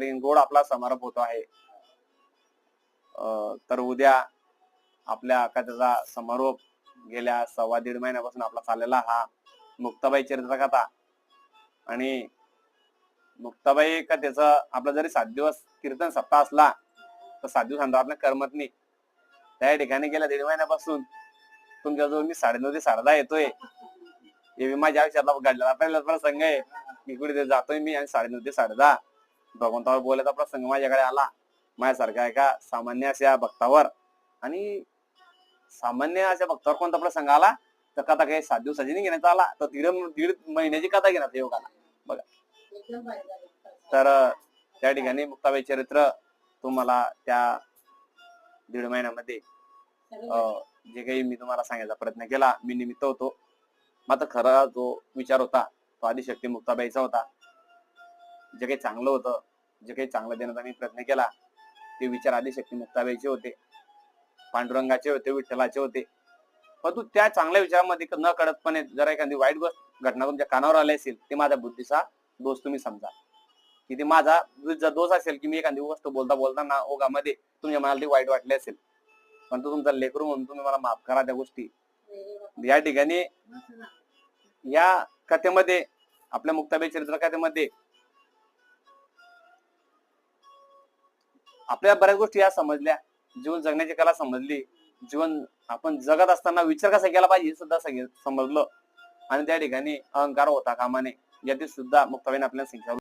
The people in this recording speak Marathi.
त्या गोड आपला समारोप होतो आहे. अं, तर उद्या आपल्या कथेचा समारोप गेल्या सव्वा दीड महिन्यापासून आपला चाललेला हा मुक्ताबाई चरित्रकथा आणि मुक्ताबाई कथेचं आपला जरी सात दिवस कीर्तन सप्ताह असला तर सात दिवसांतर आपल्या करमत नाही. त्या ठिकाणी गेल्या दीड महिन्यापासून तुमच्याजवळ मी साडेनऊ ते साडेदहा येतोय. हे विमा ज्या आयुष्यातला घडलेला पहिला संघ आहे. मी कुठे जातोय मी आणि साडेनऊ ते साडेदहा. भगवंतावर बोलायचा प्रसंग माझ्याकडे आला. माझ्यासारख्या एका सामान्य अशा भक्तावर आणि सामान्य अशा भक्तावर कोणता प्रसंग आला? तर कथा काही सात दिवसाची नाही घेण्यात आला. तर दीड दीड महिन्याची कथा घेण्यात योग आला तर त्या ठिकाणी मुक्ताबाई चरित्र तुम्हाला त्या दीड महिन्यामध्ये अं, जे काही मी तुम्हाला सांगायचा प्रयत्न केला मी निमित्त होतो. मात्र खरा जो विचार होता तो आदिशक्ती मुक्ताबाईचा होता. जे काही चांगलं होतं जे काही चांगलं देण्याचा मी प्रयत्न केला ते विचार आदिशक्ती मुक्ताबाईचे होते पांडुरंगाचे होते विठ्ठलाचे होते. परंतु त्या चांगल्या विचारामध्ये न कळतपणे जर एखादी वाईट गोष्ट घटना तुमच्या कानावर आली असेल ते माझ्या बुद्धीचा दोष तुम्ही समजा. की ते माझा बुद्धीचा दोष असेल की मी एखादी गोष्ट बोलता बोलताना ओघामध्ये तुमच्या मनाला ते वाईट वाटली असेल परंतु तुमचा लेकरू म्हणून तुम्ही मला माफ करा त्या गोष्टी. या ठिकाणी या कथेमध्ये आपल्या मुक्ताबाई चरित्र कथेमध्ये आपल्या बऱ्याच गोष्टी या समजल्या. जीवन जगण्याची कला समजली. जीवन आपण जगत असताना विचार कसा केला पाहिजे हे सुद्धा समजलं. आणि त्या ठिकाणी अहंकार होता कामाने. यातील सुद्धा मुक्ताबाईने आपल्याला सांगितलं